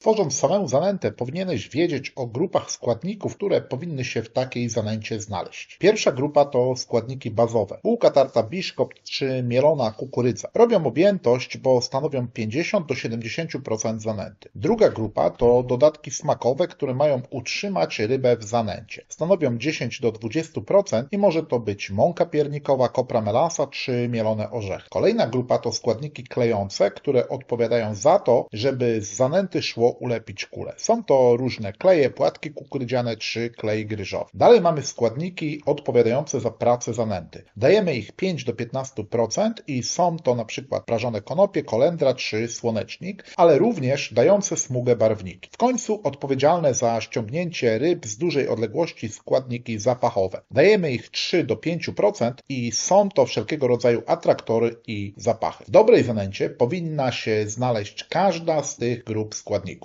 Tworząc samą zanętę, powinieneś wiedzieć o grupach składników, które powinny się w takiej zanęcie znaleźć. Pierwsza grupa to składniki bazowe. Bułka tarta biszkopt czy mielona kukurydza. Robią objętość, bo stanowią 50 do 70% zanęty. Druga grupa to dodatki smakowe, które mają utrzymać rybę w zanęcie. Stanowią 10 do 20% i może to być mąka piernikowa, kopra melasa czy mielone orzechy. Kolejna grupa to składniki klejące, które odpowiadają za to, żeby z zanęty szło ulepić kulę. Są to różne kleje, płatki kukurydziane czy klej gryżowy. Dalej mamy składniki odpowiadające za pracę zanęty. Dajemy ich 5 do 15% i są to na przykład prażone konopie, kolendra czy słonecznik, ale również dające smugę barwniki. W końcu odpowiedzialne za ściągnięcie ryb z dużej odległości składniki zapachowe. Dajemy ich 3 do 5% i są to wszelkiego rodzaju atraktory i zapachy. W dobrej zanęcie powinna się znaleźć każda z tych grup składników.